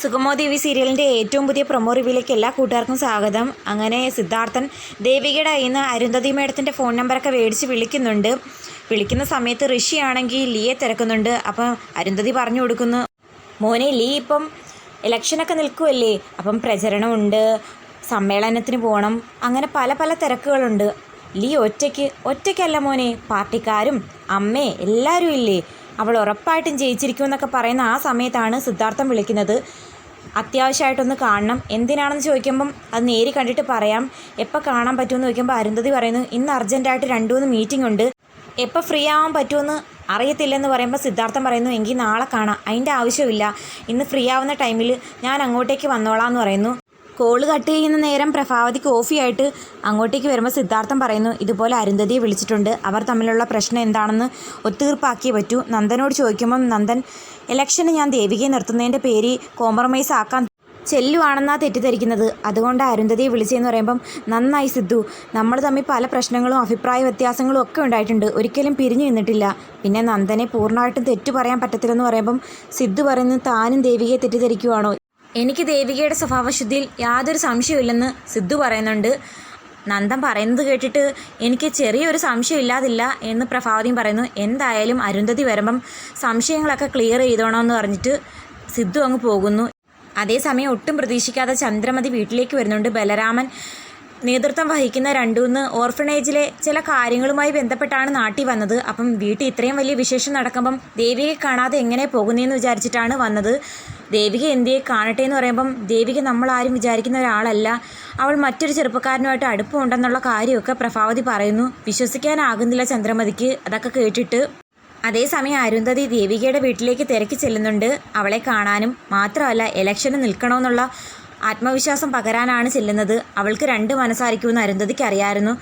സുഗമോ ദേവി സീരിയലിന്റെ ഏറ്റവും പുതിയ പ്രൊമോ റിവ്യൂലേക്ക് എല്ലാ കൂട്ടുകാർക്കും സ്വാഗതം. അങ്ങനെ സിദ്ധാർത്ഥൻ ദേവികയുടെ കയ്യിൽ നിന്ന് അരുന്ധതി മേഡത്തിന്റെ ഫോൺ നമ്പറൊക്കെ മേടിച്ച് വിളിക്കുന്നുണ്ട്. വിളിക്കുന്ന സമയത്ത് ഋഷി ആണെങ്കിൽ ലീയെ തിരക്കുന്നുണ്ട്. അപ്പം അരുന്ധതി പറഞ്ഞു കൊടുക്കുന്നു മോനെ ലീ ഇപ്പം ഇലക്ഷനൊക്കെ നിൽക്കുമല്ലേ അപ്പം പ്രചരണമുണ്ട് സമ്മേളനത്തിന് പോകണം അങ്ങനെ പല പല തിരക്കുകളുണ്ട്. ലീ ഒറ്റയ്ക്ക് ഒറ്റയ്ക്കല്ല മോനെ. പാർട്ടിക്കാരും അമ്മേ എല്ലാവരും ഇല്ലേ? അവൾ ഉറപ്പായിട്ടും ജയിച്ചിരിക്കുമെന്നൊക്കെ പറയുന്ന ആ സമയത്താണ് സിദ്ധാർത്ഥം വിളിക്കുന്നത്. അത്യാവശ്യമായിട്ടൊന്ന് കാണണം. എന്തിനാണെന്ന് ചോദിക്കുമ്പം അത് നേരി കണ്ടിട്ട് പറയാം. എപ്പോൾ കാണാൻ പറ്റുമെന്ന് ചോദിക്കുമ്പോൾ അരുന്ധതി പറയുന്നു ഇന്ന് അർജന്റായിട്ട് രണ്ടു മൂന്ന് മീറ്റിംഗ് ഉണ്ട്. എപ്പോൾ ഫ്രീ ആവാൻ പറ്റുമെന്ന് അറിയത്തില്ലെന്ന് പറയുമ്പോൾ സിദ്ധാർത്ഥം പറയുന്നു എങ്കിൽ നാളെ കാണാം. അതിന്റെ ആവശ്യമില്ല. ഇന്ന് ഫ്രീ ആവുന്ന ടൈമിൽ ഞാൻ അങ്ങോട്ടേക്ക് വന്നോളാം എന്ന് പറയുന്നു. കോൾ കട്ട് ചെയ്യുന്ന നേരം പ്രഭാവതി കോഫിയായിട്ട് അങ്ങോട്ടേക്ക് വരുമ്പോൾ സിദ്ധാർത്ഥം പറയുന്നു ഇതുപോലെ അരുന്ധതിയെ വിളിച്ചിട്ടുണ്ട്. അവർ തമ്മിലുള്ള പ്രശ്നം എന്താണെന്ന് ഒത്തുതീർപ്പാക്കിയേ പറ്റൂ. നന്ദനോട് ചോദിക്കുമ്പം നന്ദൻ ഇലക്ഷന് ഞാൻ ദേവികയെ നിർത്തുന്നതിന്റെ പേര് കോംപ്രമൈസ് ആക്കാൻ ചെല്ലുവാണെന്നാ തെറ്റിദ്ധരിക്കുന്നത്. അതുകൊണ്ട് അരുന്ധതിയെ വിളിച്ചതെന്ന് പറയുമ്പം നന്നായി സിദ്ധു. നമ്മൾ തമ്മിൽ പല പ്രശ്നങ്ങളും അഭിപ്രായ വ്യത്യാസങ്ങളും ഒക്കെ ഉണ്ടായിട്ടുണ്ട്. ഒരിക്കലും പിരിഞ്ഞു നിന്നിട്ടില്ല. പിന്നെ നന്ദനെ പൂർണമായിട്ടും തെറ്റു പറയാൻ പറ്റത്തില്ലെന്ന് പറയുമ്പം സിദ്ധു പറയുന്നത് താനും ദേവികയെ തെറ്റിദ്ധരിക്കുവാണോ? എനിക്ക് ദേവികയുടെ സ്വഭാവശുദ്ധിയിൽ യാതൊരു സംശയമില്ലെന്ന് സിദ്ധു പറയുന്നുണ്ട്. നന്ദൻ പറയുന്നത് കേട്ടിട്ട് എനിക്ക് ചെറിയൊരു സംശയം ഇല്ലാതില്ല എന്ന് പ്രഭാവതിയും പറയുന്നു. എന്തായാലും അരുന്ധതി വരുമ്പം സംശയങ്ങളൊക്കെ ക്ലിയർ ചെയ്തോണമെന്ന് പറഞ്ഞിട്ട് സിദ്ധു അങ്ങ് പോകുന്നു. അതേസമയം ഒട്ടും പ്രതീക്ഷിക്കാതെ ചന്ദ്രമതി വീട്ടിലേക്ക് വരുന്നുണ്ട്. ബലരാമൻ നേതൃത്വം വഹിക്കുന്ന രണ്ടൂന്ന് ഓർഫണേജിലെ ചില കാര്യങ്ങളുമായി ബന്ധപ്പെട്ടാണ് നാട്ടിൽ വന്നത്. അപ്പം വീട്ടിൽ ഇത്രയും വലിയ വിശേഷം നടക്കുമ്പം ദേവിയെ കാണാതെ എങ്ങനെ പോകുന്നതെന്ന് വിചാരിച്ചിട്ടാണ് വന്നത്. ദേവിക എന്തിയെ കാണട്ടെ എന്ന് പറയുമ്പം ദേവിക നമ്മൾ ആരും വിചാരിക്കുന്ന ഒരാളല്ല. അവൾ മറ്റൊരു ചെറുപ്പക്കാരനുമായിട്ട് അടുപ്പമുണ്ടെന്നുള്ള കാര്യമൊക്കെ പ്രഭാവതി പറയുന്നു. വിശ്വസിക്കാനാകുന്നില്ല ചന്ദ്രമതിക്ക് അതൊക്കെ കേട്ടിട്ട്. അതേസമയം അരുന്ധതി ദേവികയുടെ വീട്ടിലേക്ക് തിരക്കി ചെല്ലുന്നുണ്ട്. അവളെ കാണാനും മാത്രമല്ല ഇലക്ഷന് നിൽക്കണമെന്നുള്ള ആത്മവിശ്വാസം പകരാനാണ് ചെല്ലുന്നത്. അവൾക്ക് രണ്ട് മനസ്സായിരിക്കുമെന്ന് അരുന്ധതിക്ക് അറിയാമായിരുന്നു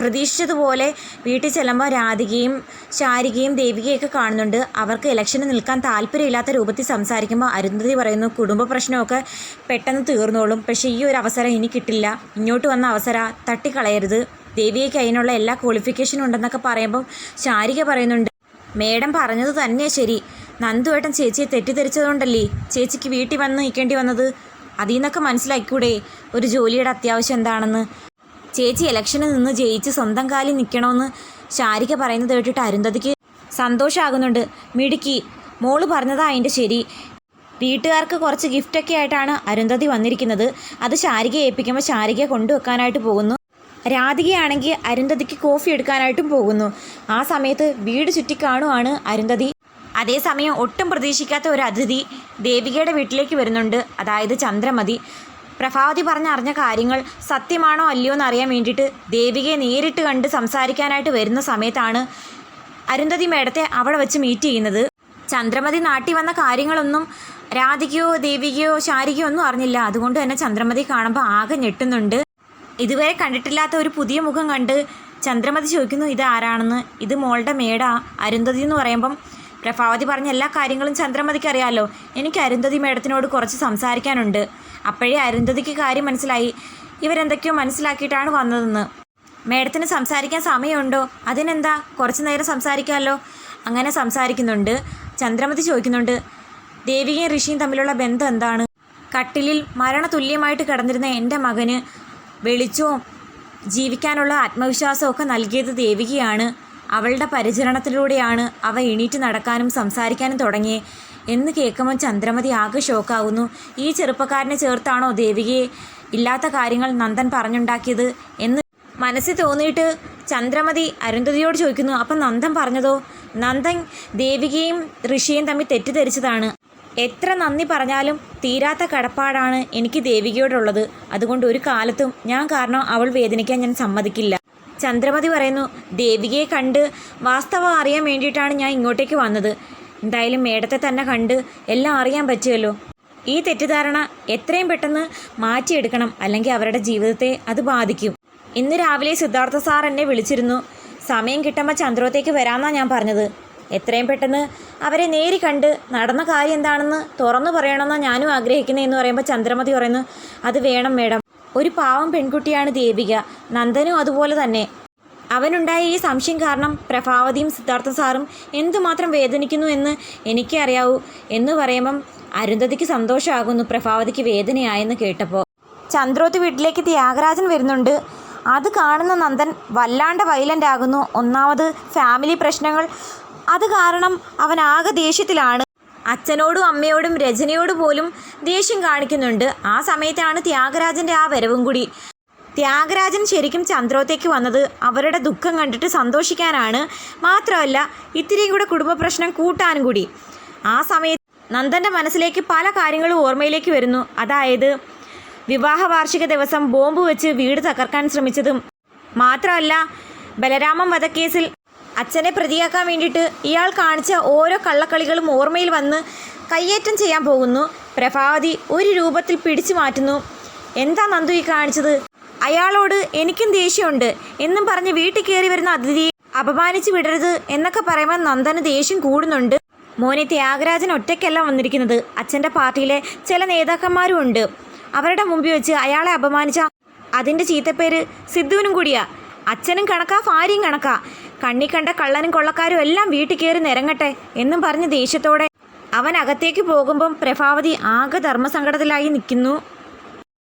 പ്രതീക്ഷിച്ചതുപോലെ വീട്ടിൽ ചെല്ലുമ്പോൾ രാധികയും ശാരികയും ദേവികയൊക്കെ കാണുന്നുണ്ട്. അവർക്ക് ഇലക്ഷന് നിൽക്കാൻ താല്പര്യമില്ലാത്ത രൂപത്തിൽ സംസാരിക്കുമ്പോൾ അരുന്ധതി പറയുന്നു കുടുംബ പ്രശ്നമൊക്കെ പെട്ടെന്ന് തീർന്നോളും. പക്ഷേ ഈ ഒരു അവസരം ഇനി കിട്ടില്ല. ഇങ്ങോട്ട് വന്ന അവസരം തട്ടിക്കളയരുത്. ദേവിയയ്ക്ക് അതിനുള്ള എല്ലാ ക്വാളിഫിക്കേഷനും ഉണ്ടെന്നൊക്കെ പറയുമ്പോൾ ശാരിക പറയുന്നുണ്ട് മേഡം പറഞ്ഞത് തന്നെ ശരി. നന്ദുവേട്ടൻ ചേച്ചിയെ തെറ്റിദ്ധരിച്ചതുകൊണ്ടല്ലേ ചേച്ചിക്ക് വീട്ടിൽ വന്ന് നിൽക്കേണ്ടി വന്നത്? അതിൽ നിന്നൊക്കെ മനസ്സിലാക്കിക്കൂടെ? ഒരു ജോലിയുടെ അത്യാവശ്യം എന്താണെന്ന്? ചേച്ചി ഇലക്ഷനിൽ നിന്ന് ജയിച്ച് സ്വന്തം കാലിൽ നിൽക്കണമെന്ന് ശാരിക പറയുന്നത് കേട്ടിട്ട് അരുന്ധതിക്ക് സന്തോഷമാകുന്നുണ്ട് മിടുക്കി മോൾ പറഞ്ഞതാ അതിന്റെ ശരി. വീട്ടുകാർക്ക് കുറച്ച് ഗിഫ്റ്റൊക്കെ ആയിട്ടാണ് അരുന്ധതി വന്നിരിക്കുന്നത്. അത് ശാരികയെ ഏൽപ്പിക്കുമ്പോൾ ശാരിക കൊണ്ടുവെക്കാനായിട്ട് പോകുന്നു. രാധികയാണെങ്കിൽ അരുന്ധതിക്ക് കോഫി എടുക്കാനായിട്ടും പോകുന്നു. ആ സമയത്ത് വീട് ചുറ്റിക്കാണുവാണ് അരുന്ധതി. അതേസമയം ഒട്ടും പ്രതീക്ഷിക്കാത്ത ഒരു അതിഥി ദേവികയുടെ വീട്ടിലേക്ക് വരുന്നുണ്ട്. അതായത് ചന്ദ്രമതി. പ്രഭാവതി പറഞ്ഞറിഞ്ഞ കാര്യങ്ങൾ സത്യമാണോ അല്ലയോ എന്ന് അറിയാൻ വേണ്ടിയിട്ട് ദേവികയെ നേരിട്ട് കണ്ട് സംസാരിക്കാനായിട്ട് വരുന്ന സമയത്താണ് അരുന്ധതി മേഡത്തെ അവിടെ വെച്ച് മീറ്റ് ചെയ്യുന്നത്. ചന്ദ്രമതി നാട്ടി വന്ന കാര്യങ്ങളൊന്നും രാധികയോ ദേവികയോ ശാരികയോ ഒന്നും അറിഞ്ഞില്ല. അതുകൊണ്ട് തന്നെ ചന്ദ്രമതി കാണുമ്പോൾ ആകെ ഞെട്ടുന്നുണ്ട്. ഇതുവരെ കണ്ടിട്ടില്ലാത്ത ഒരു പുതിയ മുഖം കണ്ട് ചന്ദ്രമതി ചോദിക്കുന്നു ഇത് ആരാണെന്ന്? ഇത് മോളുടെ മേടാ അരുന്ധതി എന്ന് പറയുമ്പം പ്രഭാവതി പറഞ്ഞ എല്ലാ കാര്യങ്ങളും ചന്ദ്രമതിക്ക് അറിയാമല്ലോ എനിക്ക് അരുന്ധതി മേഡത്തിനോട് കുറച്ച് സംസാരിക്കാനുണ്ട്. അപ്പോഴേ അരുന്ധതിക്ക് കാര്യം മനസ്സിലായി. ഇവരെന്തൊക്കെയോ മനസ്സിലാക്കിയിട്ടാണ് വന്നതെന്ന്. മേഡത്തിന് സംസാരിക്കാൻ സമയമുണ്ടോ? അതിനെന്താ? കുറച്ച് നേരം സംസാരിക്കാമല്ലോ അങ്ങനെ സംസാരിക്കുന്നുണ്ട്. ചന്ദ്രമതി ചോദിക്കുന്നുണ്ട് ദേവികയും ഋഷിയും തമ്മിലുള്ള ബന്ധം എന്താണ്? കട്ടിലിൽ മരണതുല്യമായിട്ട് കിടന്നിരുന്ന എന്റെ മകന് വെളിച്ചവും ജീവിക്കാനുള്ള ആത്മവിശ്വാസമൊക്കെ നൽകിയത് ദേവികയാണ്. അവളുടെ പരിചരണത്തിലൂടെയാണ് അവ എണീറ്റ് നടക്കാനും സംസാരിക്കാനും തുടങ്ങിയേ. എന്ന് കേൾക്കുമ്പോൾ ചന്ദ്രമതി ആകെ ഷോക്കാവുന്നു. ഈ ചെറുപ്പക്കാരനെ ചേർത്താണോ ദേവികയെ? ഇല്ലാത്ത കാര്യങ്ങൾ നന്ദൻ പറഞ്ഞുണ്ടാക്കിയത് എന്ന് മനസ്സിൽ തോന്നിയിട്ട് ചന്ദ്രമതി അരുന്ധതിയോട് ചോദിക്കുന്നു. അപ്പം നന്ദൻ പറഞ്ഞതോ? നന്ദൻ ദേവികയും ഋഷിയും തമ്മിൽ തെറ്റിദ്ധരിച്ചതാണ്. എത്ര നന്ദി പറഞ്ഞാലും തീരാത്ത കടപ്പാടാണ് എനിക്ക് ദേവികയോടുള്ളത്. അതുകൊണ്ട് ഒരു കാലത്തും ഞാൻ കാരണം അവൾ വേദനിക്കാൻ ഞാൻ സമ്മതിക്കില്ല. ചന്ദ്രമതി പറയുന്നു ദേവികയെ കണ്ട് വാസ്തവം അറിയാൻ വേണ്ടിയിട്ടാണ് ഞാൻ ഇങ്ങോട്ടേക്ക് വന്നത്. എന്തായാലും മേടത്തെ തന്നെ കണ്ട് എല്ലാം അറിയാൻ പറ്റുമല്ലോ ഈ തെറ്റിദ്ധാരണ എത്രയും പെട്ടെന്ന് മാറ്റിയെടുക്കണം അല്ലെങ്കിൽ അവരുടെ ജീവിതത്തെ അത് ബാധിക്കും. ഇന്ന് രാവിലെ സിദ്ധാർത്ഥ സാർ എന്നെ വിളിച്ചിരുന്നു സമയം കിട്ടുമ്പോൾ ചന്ദ്രത്തേക്ക് വരാമെന്നാണ് ഞാൻ പറഞ്ഞത്. എത്രയും പെട്ടെന്ന് അവരെ നേരി കണ്ട് നടന്ന കാര്യം എന്താണെന്ന് തുറന്നു പറയണമെന്നാണ് ഞാനും ആഗ്രഹിക്കുന്നത് എന്ന് പറയുമ്പോൾ ചന്ദ്രമതി പറയുന്നു അത് വേണം മേഡം. ഒരു പാവം പെൺകുട്ടിയാണ് ദേവിക. നന്ദനും അതുപോലെ തന്നെ. അവനുണ്ടായ ഈ സംശയം കാരണം പ്രഭാവതിയും സിദ്ധാർത്ഥ സാറും എന്തുമാത്രം വേദനിക്കുന്നു എന്ന് എനിക്കേ അറിയാവൂ എന്ന് പറയുമ്പം അരുന്ധതിക്ക് സന്തോഷമാകുന്നു പ്രഭാവതിക്ക് വേദനയായെന്ന് കേട്ടപ്പോൾ ചന്ദ്രോത്ത് വീട്ടിലേക്ക് ത്യാഗരാജൻ വരുന്നുണ്ട്. അത് കാണുന്ന നന്ദൻ വല്ലാണ്ട് വൈലന്റ് ആകുന്നു. ഒന്നാമത് ഫാമിലി പ്രശ്നങ്ങൾ. അത് കാരണം അവൻ ആകെ ദേഷ്യത്തിലാണ്. അച്ഛനോടും അമ്മയോടും രചനയോട് പോലും ദേഷ്യം കാണിക്കുന്നുണ്ട്. ആ സമയത്താണ് ത്യാഗരാജന്റെ ആ വരവും കൂടി. ത്യാഗരാജൻ ശരിക്കും ചന്ദ്രോത്തേക്ക് വന്നത് അവരുടെ ദുഃഖം കണ്ടിട്ട് സന്തോഷിക്കാനാണ്. മാത്രമല്ല ഇത്തിരിയും കൂടെ കുടുംബ പ്രശ്നം കൂട്ടാനും കൂടി. ആ സമയത്ത് നന്ദന്റെ മനസ്സിലേക്ക് പല കാര്യങ്ങളും ഓർമ്മയിലേക്ക് വരുന്നു. അതായത് വിവാഹ വാർഷിക ദിവസം ബോംബ് വെച്ച് വീട് തകർക്കാൻ ശ്രമിച്ചതും. മാത്രമല്ല ബലരാമം വധക്കേസിൽ അച്ഛനെ പ്രതിയാക്കാൻ വേണ്ടിയിട്ട് ഇയാൾ കാണിച്ച ഓരോ കള്ളക്കളികളും ഓർമ്മയിൽ വന്ന് കയ്യേറ്റം ചെയ്യാൻ പോകുന്നു. പ്രഭാവതി ഒരു രൂപത്തിൽ പിടിച്ചു മാറ്റുന്നു. എന്താ നന്ദു ഈ കാണിച്ചത്? അയാളോട് എനിക്കും ദേഷ്യമുണ്ട്. എന്നും പറഞ്ഞ് വീട്ടിൽ കയറി വരുന്ന അതിഥിയെ അപമാനിച്ചു വിടരുത് എന്നൊക്കെ പറയുമ്പോൾ നന്ദന് ദേഷ്യം കൂടുന്നുണ്ട്. മോനെ ത്യാഗരാജൻ ഒറ്റയ്ക്കല്ല വന്നിരിക്കുന്നത്. അച്ഛന്റെ പാർട്ടിയിലെ ചില നേതാക്കന്മാരും ഉണ്ട്. അവരുടെ മുമ്പിൽ വെച്ച് അയാളെ അപമാനിച്ച അതിന്റെ ചീത്തപ്പേര് സിദ്ധുവിനും കൂടിയാ. അച്ഛനും കണക്കാ ഭാര്യയും കണക്കാ. കണ്ണി കണ്ട കള്ളനും കൊള്ളക്കാരും എല്ലാം വീട്ടിൽ കയറി നിരങ്ങട്ടെ എന്നും പറഞ്ഞ് ദേഷ്യത്തോടെ അവൻ അകത്തേക്ക് പോകുമ്പം പ്രഭാവതി ആകെ ധർമ്മസങ്കടത്തിലായി നിൽക്കുന്നു.